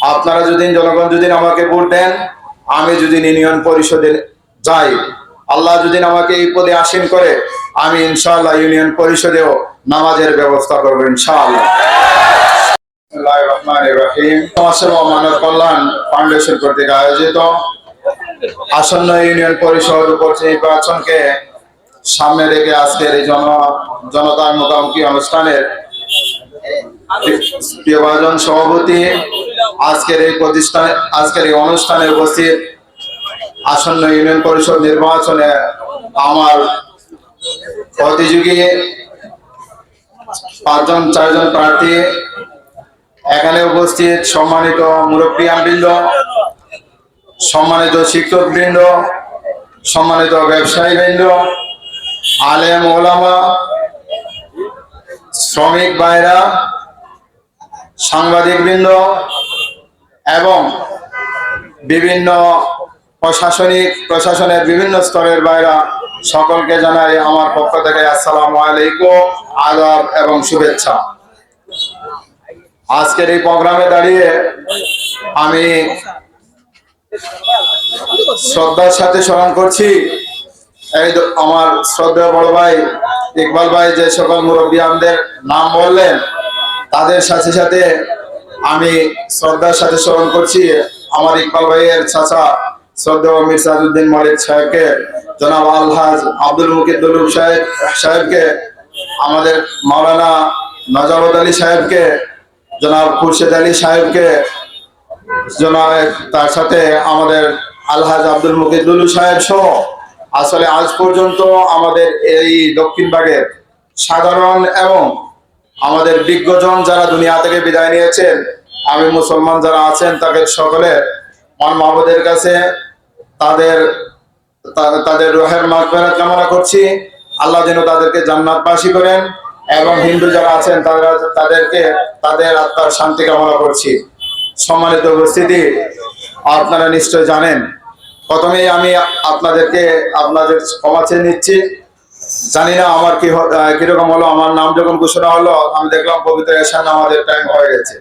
আপনারা যদি জনগণ যদি আমাকে ভোট দেন, আমি যদি ইউনিয়ন পরিষদে যাই, আল্লাহ যদি আমাকে এই পদে আসীন করে, আমি ইনশাআল্লাহ ইউনিয়ন পরিষদেও নামাজের ব্যবস্থা করব ইনশাআল্লাহ। কল্যাণ ফাউন্ডেশন আয়োজিত আসন্ন ইউনিয়ন নির্বাচনকে সামনে রেখে আজকের এই জন জনতার মুখোমুখি অনুষ্ঠানের প্রিয়ভাজন সভাপতি, আজকের এই প্রতিষ্ঠানে, আজকের এই অনুষ্ঠানে উপস্থিত আসন্ন ইউনিয়ন পরিষদ নির্বাচনে আমার প্রতিযোগী পাঁচজন, চারজন প্রার্থী। এখানে উপস্থিত সম্মানিত মুরব্বিয়ানবৃন্দ সম্মানিত শিক্ষকবৃন্দ, সম্মানিত ব্যবসায়ীবৃন্দ, আলেম ওলামা শ্রমিক ভাইরা, সাংবাদিকবৃন্দ এবং বিভিন্ন প্রশাসনিক, প্রশাসনের বিভিন্ন স্তরের বাইরা সকলকে জানাই আমার পক্ষ থেকে আসসালামু আলাইকুম, আদাব এবং শুভেচ্ছা। আজকের এই প্রোগ্রামে দাঁড়িয়ে আমি শ্রদ্ধার সাথে স্মরণ করছি। এই আমার শ্রদ্ধা বড় ভাই ইকবাল ভাই যে সকল মুরব্বী আমাদের নাম বললেন, তাদের সাথে সাথে আমি শ্রদ্ধার সাথে স্মরণ করছি আমার ইকবাল ভাইয়ের চাচা শ্রদ্ধা মির সাজউদ্দিন মালিক সাহেবকে, জনাব আলহাজ আব্দুল মুকিদুল সাহেব সাহেবকে, আমাদের মাওলানা নজাবত আলী সাহেবকে, জনাব খুরশেদ আলী সাহেবকে, জনাব তার সাথে আমাদের আলহাজ আব্দুল মুকিদুল সাহেব সহ আসলে আজ পর্যন্ত আমাদের এই দক্ষিণবাগের সাধারণ এবং আমাদের বিজ্ঞজন যারা দুনিয়া থেকে বিদায় নিয়েছেন, আমি মুসলমান যারা আছেন, তাদের সকলে মান মাহবুদের কাছে তাদের তাদের রোহের মাগফিরাত কামনা করছি। আল্লাহ যেন তাদেরকে জান্নাত জান্নাতবাসী করেন এবং হিন্দু যারা আছেন, তারা তাদেরকে, তাদের আত্মার শান্তি কামনা করছি। সম্মানিত উপস্থিতি, আপনারা নিশ্চয় জানেন প্রথমেই আমি আপনাদেরকে, আপনাদের ক্ষমা চেয়ে নিচ্ছি। জানি না আমার কি কীরকম হলো, আমার নাম যখন ঘোষণা হলো, আমি দেখলাম পবিত্র এশান আমাদের টাইম হয়ে গেছে।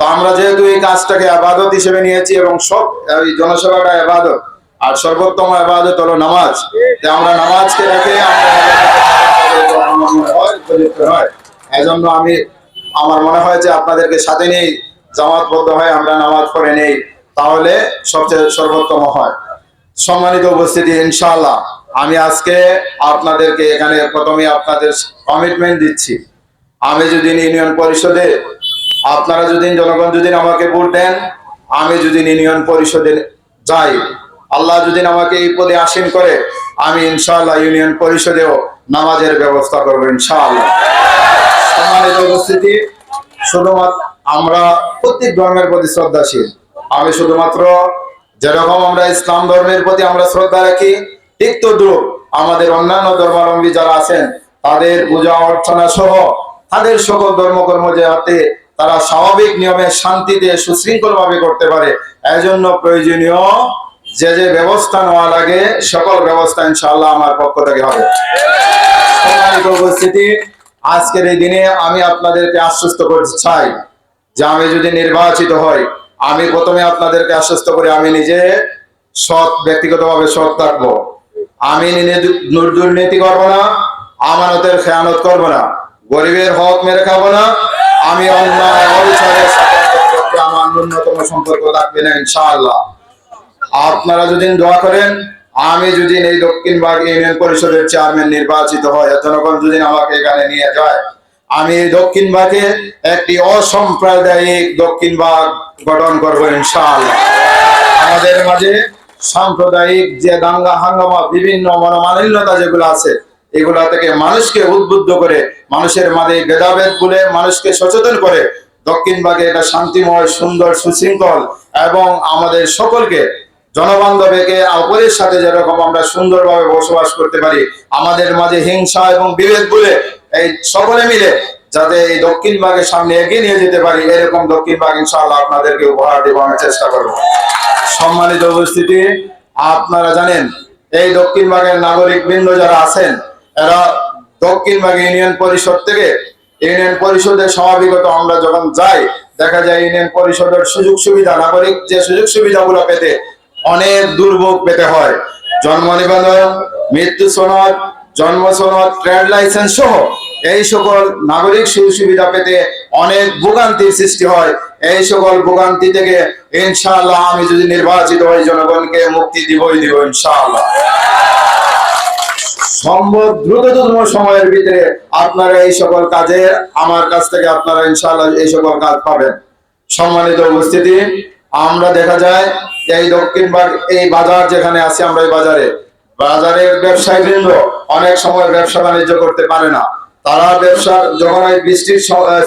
তো আমরা যেহেতু এই কাজটাকে আবাদত হিসেবে নিয়েছি এবং সব, এই জনসেবাটা আবাদত, আর সর্বোত্তম আবাদত হলো নামাজ। যে আমরা নামাজকে রেখে এজন্য আমি, আমার মনে হয় যে আপনাদেরকে সাথে নেই জামাতবদ্ধ হয় আমরা নামাজ পড়ে নেই, তাহলে সবচেয়ে সর্বোত্তম হয়। সম্মানিত উপস্থিতি, ইনশাআল্লাহ। আমি আজকে আপনাদেরকে এখানে প্রথমে আপনাদের কমিটমেন্ট দিচ্ছি। আমি যদি ইউনিয়ন পরিষদে, আপনারা যদি জনগণ যদি আমাকে ভোট দেন, আমি যদি ইউনিয়ন পরিষদে যাই, আল্লাহ যদি আমাকে এই পদে আসীন করে, আমি ইনশাআল্লাহ ইউনিয়ন পরিষদেও নামাজের ব্যবস্থা করব, ইনশাআল্লাহ। সম্মানিত উপস্থিতি, শুধুমাত্র আমরা প্রত্যেক ধর্মের প্রতি শ্রদ্ধাশীল। আমি শুধুমাত্র যেরকম আমরা ইসলাম ধর্মের প্রতি আমরা শ্রদ্ধা রাখি, ঠিক তদ্রুপ আমাদের অন্যান্য ধর্মাবলম্বী যারা আছেন, তাদের পূজা অর্চনা সহ তাদের সকল ধর্মকর্ম যে হাতে তারা স্বাভাবিক নিয়মে শান্তিতে সুশৃঙ্খল ভাবে করতে পারে। এজন্য প্রয়োজনীয় যে যে ব্যবস্থা নেওয়া লাগে, সকল ব্যবস্থা ইনশাল্লাহ আমার পক্ষ থেকে হবে। উপস্থিতি, আজকের এই দিনে আমি আপনাদেরকে আশ্বস্ত করতে চাই যে আমি যদি নির্বাচিত হই আমি প্রথমে আপনাদেরকে আশ্বস্ত করি, আমি নিজে সৎ, ব্যক্তিগতভাবে সৎ থাকব। আমি দুর্নীতি করব না, আমানতের খেয়ানত করব না, গরিবের হক মেরে খাব না, আমি ন্যূনতম সম্পর্ক থাকবে না, ইনশাআল্লাহ। আপনারা যদি দোয়া করেন, আমি যদি এই দক্ষিণবাগ ইউনিয়ন পরিষদের চেয়ারম্যান নির্বাচিত হয়, জনগণ যদি আমাকে এখানে নিয়ে যায় আমি দক্ষিণ ভাগে একটি অসাম্প্রদায়িক দক্ষিণ ভাগ গঠন করব ইনশাআল্লাহ। আমাদের মাঝে সাম্প্রদায়িক যে দাঙ্গা, হাঙ্গামা, বিভিন্ন মনোমালিন্যতা যেগুলো আছে, এগুলা থেকে মানুষকে উদ্বুদ্ধ করে, মানুষের মাঝে ভেদাভেদ বলে মানুষকে সচেতন করে দক্ষিণ ভাগে এটা শান্তিময়, সুন্দর সুশৃঙ্খল এবং আমাদের সকলকে, জনবান্ধবকে অপরের সাথে যেরকম আমরা সুন্দরভাবে বসবাস করতে পারি, আমাদের মাঝে হিংসা এবং বিভেদ বলে এই সকলে মিলে যাতে এই দক্ষিণ ভাগের সামনে এগিয়ে নিয়ে যেতে পারি, এরকম দক্ষিণ ভাগ ইনশাআল্লাহ আপনাদেরকে উপহার দেবো, আমি চেষ্টা করব। সম্মানিত উপস্থিতি, আপনারা জানেন, এই দক্ষিণ ভাগের নাগরিক বৃন্দ যারা আছেন, এরা দক্ষিণ ভাগ ইউনিয়ন পরিষদ থেকে ইউনিয়ন পরিষদের সমাবিগত আমরা যখন যাই, দেখা যায় ইউনিয়ন পরিষদের সুযোগ সুবিধা, নাগরিক যে সুযোগ সুবিধাগুলো পেতে অনেক দুর্ভোগ পেতে হয়। জন্ম নিবন্ধন, মৃত্যু সনদ জন্ম, সনদ, ট্রেড লাইসেন্স সহ এই সকল নাগরিক সুযোগ সুবিধা পেতে অনেক ভোগান্তির সৃষ্টি হয়। এই সকল ভোগান্তি থেকে ইনশাআল্লাহ আমি যদি নির্বাচিত হই, জনগণকে মুক্তি দিবই, দিব ইনশাআল্লাহ। সম্ভব দ্রুততম সময়ের ভিতরে আপনারা এই সকল কাজে আমার কাছ থেকে আপনারা ইনশাআল্লাহ এই সকল কাজ পাবেন। সম্মানিত উপস্থিতি, আমরা দেখা যায় এই দক্ষিণ এই বাজার যেখানে আছে, আমরা এই বাজারে। বাজারের ব্যবসায়ী বৃন্দ অনেক সময় ব্যবসা বাণিজ্য করতে পারে না। তারা ব্যবসা যখন এই বৃষ্টির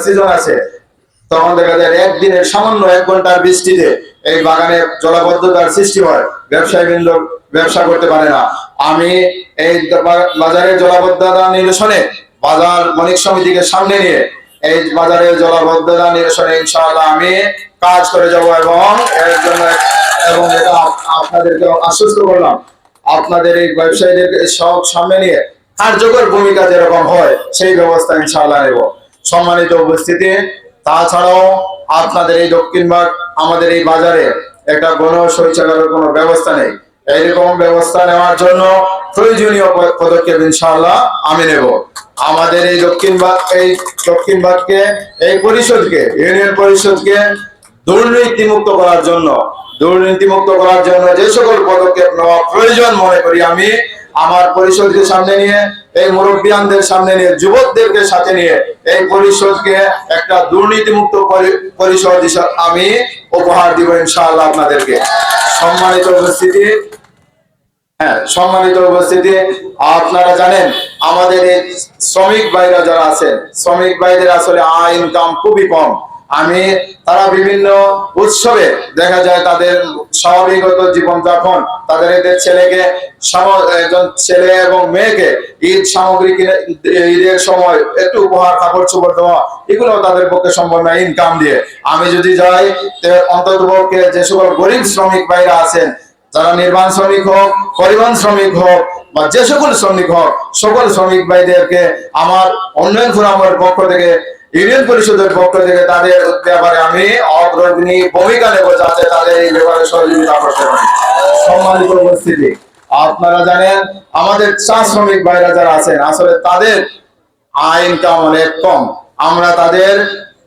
সিজন আছে, তখন দেখা যায় একদিনের সামান্য এক ঘণ্টার বৃষ্টিতে এই বাগানে জলাবদ্ধতার সৃষ্টি হয়। ব্যবসায়ী বৃন্দ ব্যবসা করতে পারে না। আমি এই বা- বাজারের জলাবদ্ধতা নিরসনে বাজার মালিক সমিতিকে সামনে নিয়ে এই বাজারের জলাবদ্ধতা নিরসনে ইনশাআল্লাহ আমি কাজ করে যাব এবং এর জন্য এবং এটা আপনাদেরকে আশ্বস্ত করলাম। আপনাদের এই ব্যবসায়ীদেরকে সব সামনে নিয়ে কার্যকর ভূমিকা যেরকম হয়, সেই ব্যবস্থা ইনশাআল্লাহ নেব। সম্মানিত উপস্থিতি, তাছাড়াও আপনাদের এই দক্ষিণ ভাগ, আমাদের এই বাজারে একটা গণ শৌচাগারের কোনো ব্যবস্থা নেই। এইরকম ব্যবস্থা নেওয়ার জন্য প্রয়োজনীয় পদক্ষেপ ইনশাআল্লাহ আমি নেব। আমাদের এই দক্ষিণ ভাগ, এই দক্ষিণ ভাগকে, এই পরিষদকে, ইউনিয়ন পরিষদকে দুর্নীতি মুক্ত করার জন্য দুর্নীতি মুক্ত করার জন্য যে সকল পদক্ষেপ নেওয়া প্রয়োজন, মনে করি আমি আমার পরিষদকে সামনে নিয়ে, এই মুরব্বিয়ানদের সামনে নিয়ে, যুবকদেরকে সাথে নিয়ে এই পরিষদকে একটা দুর্নীতি মুক্ত পরিষদ হিসাবে আমি উপহার দিব ইনশাআল্লাহ আপনাদেরকে। সম্মানিত উপস্থিতি হ্যাঁ সম্মানিত উপস্থিতি, আপনারা জানেন, আমাদের এই শ্রমিক ভাইরা যারা আছেন, শ্রমিক ভাইদের আসলে আয় ইনকাম খুবই কম। আমি, তারা বিভিন্ন উৎসবে, দেখা যায় তাদের স্বাভাবিকত জীবনযাপন, তাদের এদের ছেলেকে একজন ছেলে এবং মেয়েকে ঈদ সামগ্রী কিনে, ঈদের সময় একটু উপহার কাপড় চোপড় দেওয়া এগুলো তাদের পক্ষে সম্ভব না ইনকাম দিয়ে। আমি যদি যাই অন্তত পক্ষে যে সকল গরিব শ্রমিক ভাইরা আছেন, যারা নির্মাণ শ্রমিক হোক, পরিবহন শ্রমিক হোক, বা যে সকল শ্রমিক হোক, সকল শ্রমিক ভাইদেরকে আমার উন্নয়ন ফোরামের পক্ষ থেকে ইউনিয়ন পরিষদের পক্ষ থেকে তাদের ব্যাপারে আমি অগ্রণী ভূমিকা নেব যাতে তাদের এই ব্যাপারে সহযোগিতা করতে পারি। সম্মানিত উপস্থিতি, আপনারা জানেন, আমাদের চা শ্রমিক ভাইরা যারা আছেন, আসলে তাদের আয় ইনকাম অনেক কম। আমরা তাদের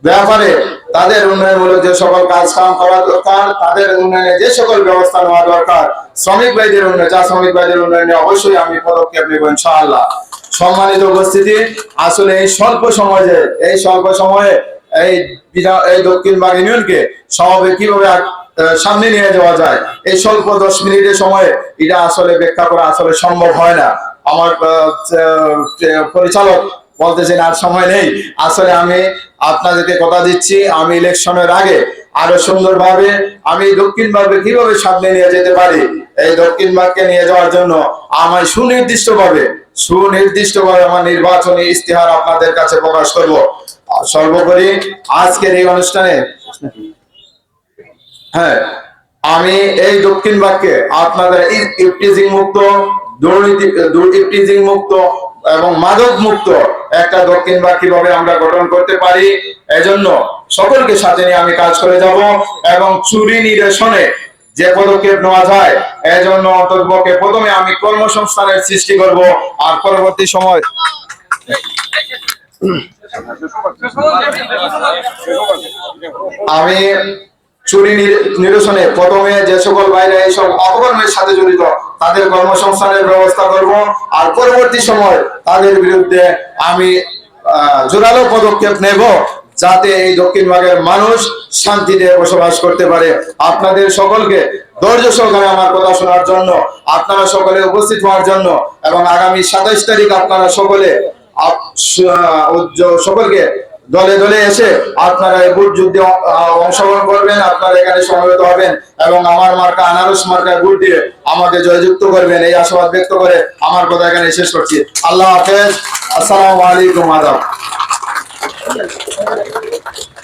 ব্যাপারে তাদের উন্নয়নমূলক যে সকল কাজ কাম করা দরকার, তাদের উন্নয়নে যে সকল ব্যবস্থা নেওয়া দরকার, শ্রমিক ভাইদের উন্নয়ন চা শ্রমিক ভাইদের উন্নয়নে অবশ্যই আমি পদক্ষেপ নেব ইনশাআল্লাহ। সম্মানিত উপস্থিতি আসলে এই স্বল্প সময়ে, এই স্বল্প সময়ে এই বিধা- এই দক্ষিণবাগ ইউনিয়নকে সমাবে কীভাবে সামনে নিয়ে যাওয়া যায়? এই স্বল্প দশ মিনিটের সময়ে এটা আসলে ব্যাখ্যা করা আসলে সম্ভব হয় না। আমার পরিচালক বলতেছেন আর সময় নেই। আসলে আমি আপনাদেরকে কথা দিচ্ছি, আমি ইলেকশনের আগে আরও সুন্দরভাবে আমি দক্ষিণ ভাগে কীভাবে সামনে নিয়ে যেতে পারি? এই দক্ষিণ ভাগকে নিয়ে যাওয়ার জন্য আমি সুনির্দিষ্ট ভাবে ভাবে আমার নির্বাচনী ইস্তেহার আপনাদের কাছে প্রকাশ করব। সর্বোপরি আজকের এই অনুষ্ঠানে হ্যাঁ আমি এই দক্ষিণ বাক্যে আপনাদের ইফটিজিং মুক্ত, দুর্নীতি ইফটিজিং মুক্ত এবং মাদক মুক্ত একটা দক্ষিণ ভাগ কীভাবে আমরা গঠন করতে পারি, এজন্য সকলকে সাথে নিয়ে আমি কাজ করে যাব এবং চুরি নিরসনে যে পদক্ষেপ নেওয়া যায় এজন্য অন্তর্পক্ষে প্রথমে আমি কর্মসংস্থানের সৃষ্টি করব আর পরবর্তী সময় আমি চুরি নিরসনে প্রথমে যে সকল বাইরে এইসব অপকর্মের সাথে জড়িত, তাদের কর্মসংস্থানের ব্যবস্থা করব আর পরবর্তী সময় তাদের বিরুদ্ধে আমি জোরালো পদক্ষেপ নেব। যাতে এই দক্ষিণ ভাগের মানুষ শান্তিতে বসবাস করতে পারে। আপনাদের সকলকে ধৈর্য সহকারে আমার কথা শোনার জন্য, আপনারা সকলে উপস্থিত হওয়ার জন্য এবং আগামী সাতাইশ তারিখ আপনারা সকলে সকলকে দলে দলে এসে আপনারা এই ভোট যুদ্ধে অংশগ্রহণ করবেন, আপনারা এখানে সমবেত হবেন এবং আমার মার্কা আনারস মার্কায় ভোট দিয়ে আমাকে জয়যুক্ত করবেন। এই আশাবাদ ব্যক্ত করে আমার কথা এখানে শেষ করছি। আল্লাহ হাফেজ। আসসালামু আলাইকুম, আদাব। thank